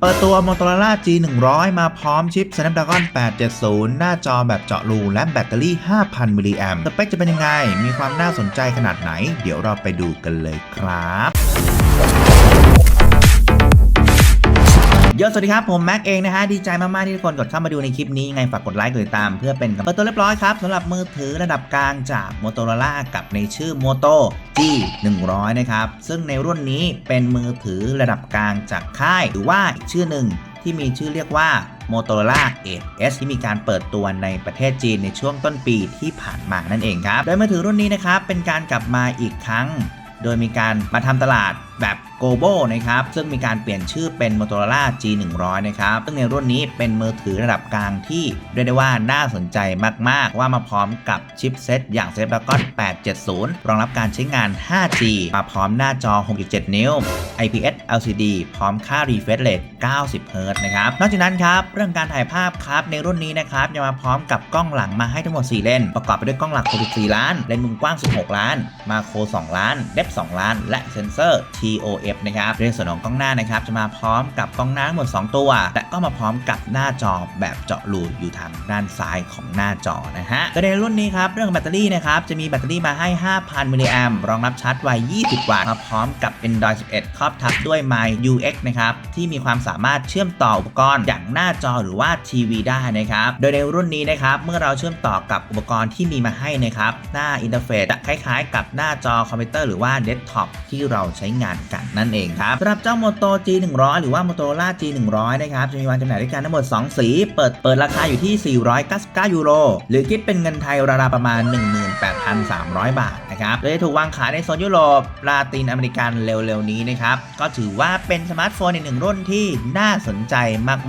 เปิดตัว Motorola G100 มาพร้อมชิป Snapdragon 870 หน้าจอแบบเจาะรูและแบตเตอรี่ 5,000 มิลลิแอมสเปคจะเป็นยังไง มีความน่าสนใจขนาดไหน เดี๋ยวเราไปดูกันเลยครับ โยสวัสดีครับ ผมแม็กเองนะฮะ ดีใจมาก ๆ ที่ทุกคนกดเข้ามาดูในคลิปนี้ยังไงฝากกดไลค์กดติดตามเพื่อเป็นกำลังใจเปิดตัวเรียบร้อยครับสำหรับมือถือระดับกลางจาก Motorola กับในชื่อ Moto G 100นะครับ ซึ่งในรุ่นนี้เป็นมือถือระดับกลางจากค่าย หรือว่าอีกชื่อหนึ่งที่มีชื่อเรียกว่า Motorola 8S ที่มีการเปิดตัวในประเทศจีนในช่วงต้นปีที่ผ่านมานั่นเองครับ โดยมือถือรุ่นนี้นะครับเป็นการกลับมาอีกครั้ง โดยมีการมาทำตลาดแบบ Global นะครับ ซึ่งมีการเปลี่ยนชื่อเป็น Motorola G100 นะครับ ซึ่งในรุ่นนี้เป็นมือถือระดับกลางที่เรียกได้ว่าน่าสนใจมาก ๆ ว่ามาพร้อมกับชิปเซตอย่าง Snapdragon 870 รองรับการใช้งาน 5G มาพร้อมหน้าจอ 6.7 นิ้ว IPS LCD พร้อมค่า refresh rate 90 Hz นะครับ นอกจากนั้นครับ เรื่องการถ่ายภาพครับ ในรุ่นนี้นะครับยังมาพร้อมกับกล้องหลังมาให้ทั้งหมด 4 เลน ประกอบไปด้วยกล้องหลัก 64 ล้าน เลนส์มุมกว้าง 16 ล้าน มาโคร 2 ล้าน เดฟ 2 ล้าน และเซนเซอร์ TOF นะครับในส่วนของกล้องหน้านะครับจะมาพร้อมกับกล้องหน้าทั้งหมด 2 ตัว และก็มาพร้อมกับหน้าจอแบบเจาะรูอยู่ทางด้านซ้ายของหน้าจอนะฮะโดยในรุ่นนี้ครับเรื่องแบตเตอรี่นะครับจะมีแบตเตอรี่มาให้ 5,000 มิลลิแอมรองรับชาร์จไว 20 วัตต์มาพร้อมกับ Android 11 ครอบทับด้วย My UX นะครับที่มีความสามารถเชื่อมต่ออุปกรณ์อย่างหน้าจอหรือว่าทีวีได้นะครับโดยในรุ่นนี้นะครับเมื่อเราเชื่อมต่อกับอุปกรณ์ที่มีมาให้นะครับหน้าอินเทอร์เฟซจะคล้ายๆ กับหน้าจอคอมพิวเตอร์หรือว่าเดสก์ท็อปที่เราใช้งานกันนั่นเองครับสำหรับเจ้า Moto G100 หรือว่า Motorola G100 นะครับจะมีวางจำหน่ายด้วยกันทั้งหมด 2 สี เปิดเปิดราคาอยู่ที่ 499 ยูโร หรือคิดเป็นเงินไทยราวๆประมาณ 18,300 บาทนะครับโดยจะถูกวางขายในโซนยุโรปลาตินอเมริกันเร็วๆนี้นะครับก็ถือว่าเป็นสมาร์ทโฟนอีกหนึ่งรุ่นที่น่าสนใจ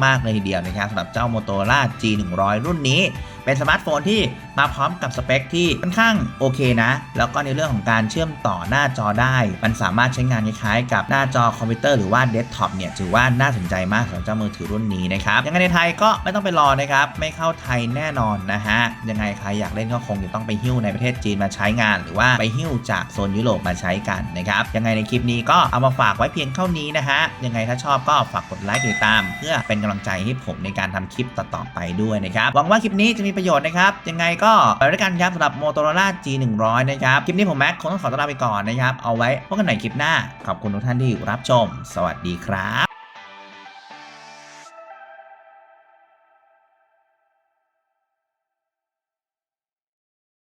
มากๆเลยทีเดียวนะครับสำหรับเจ้า Motorola G100 รุ่นนี้ เป็นสมาร์ทโฟนที่มาพร้อมกับสเปคที่ค่อนข้างโอเคนะ แล้วก็ในเรื่องของการเชื่อมต่อหน้าจอได้ มันสามารถใช้งานคล้ายๆกับหน้าจอคอมพิวเตอร์หรือว่าเดสก์ท็อปเนี่ยถือว่าน่าสนใจมากสำหรับเจ้ามือถือรุ่นนี้นะครับยังไงในไทยก็ไม่ต้องไปรอนะครับ ไม่เข้าไทยแน่นอนนะฮะยังไงใครอยากเล่นก็คงจะต้องไปหิ้วในประเทศจีนมาใช้งาน หรือว่าไปหิ้วจากโซนยุโรปมาใช้กันนะครับยังไงในคลิปนี้ก็เอามาฝากไว้เพียงเท่านี้นะฮะยังไงถ้าชอบก็ฝากกดไลค์กดติดตาม เพื่อเป็นกำลังใจให้ผมในการทำคลิปต่อๆไปด้วยนะครับหวังว่าคลิปนี้จะมีประโยชน์นะครับ ยังไงก็ไปด้วยกันครับสำหรับ Motorola G100 นะครับ คลิปนี้ผมแม็กคงต้องขอตัวลาไปก่อนนะครับ เอาไว้พบกันใหม่คลิปหน้า ขอบคุณทุกท่านที่รับชม สวัสดีครับ